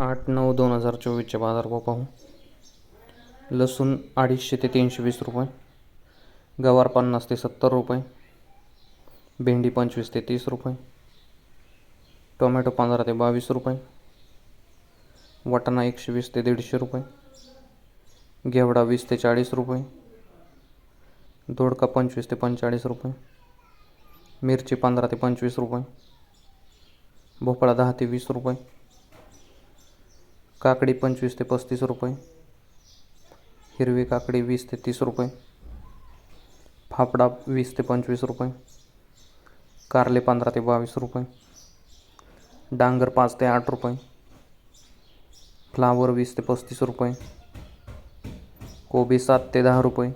आठ नऊ दोन हजार चोवीसचे बाजारभाव पाहू. लसूण अडीचशे ते तीनशे वीस रुपये. गवार पन्नास ते सत्तर रुपये. भेंडी पंचवीस ते तीस रुपये. टोमॅटो पंधरा ते बावीस रुपये. वाटाणा एकशे वीस ते दीडशे रुपये. घेवडा वीस ते चाळीस रुपये. दोडका पंचवीस ते पंचेचाळीस रुपये. मिरची पंधरा ते पंचवीस रुपये. भोपळा दहा ते वीस रुपये. काकडी पंचवीस पस्तीस रुपये. हिरवी काकडी वीस तीस रुपये. फाफडा वीस ते पंचवीस रुपये. कारले पंधरा ते बावीस रुपये. डांगर पाच आठ रुपये. फ्लावर वीस पस्तीस रुपये. कोबी सात ते दहा रुपये.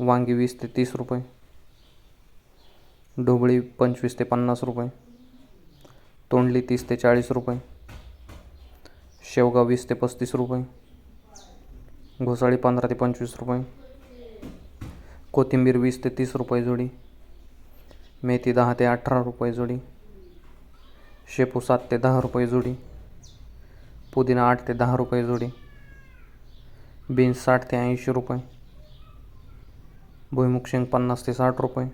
वांगी वीस तीस रुपये. ढोबळी पंचवीस ते पन्नास रुपये. तोंडली तीस ते चाळीस रुपये. शेवगा वीस ते पस्तीस रुपये. घोसाळी पंधरा ते पंचवीस रुपये. कोथिंबीर वीस ते तीस रुपये जोडी. मेथी दहा ते अठरा रुपये जोडी. शेपू सात ते दहा रुपये जोडी. पुदिना आठ ते दहा रुपये जोडी. बीन्स साठ ते ऐंशी रुपये. भुईमुग शेंग पन्नास ते साठ रुपये.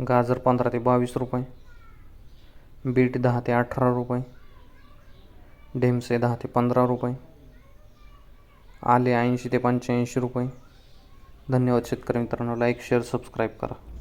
गाजर पंधरा ते बावीस रुपये. बीट दहा ते अठरा रुपये. ढेमसे दहा ते पंधरा रुपये. आले ऐंशी ते पंच्याऐंशी रुपये. धन्यवाद शेतकरी मित्रांनो. लाईक शेअर सबस्क्राईब करा.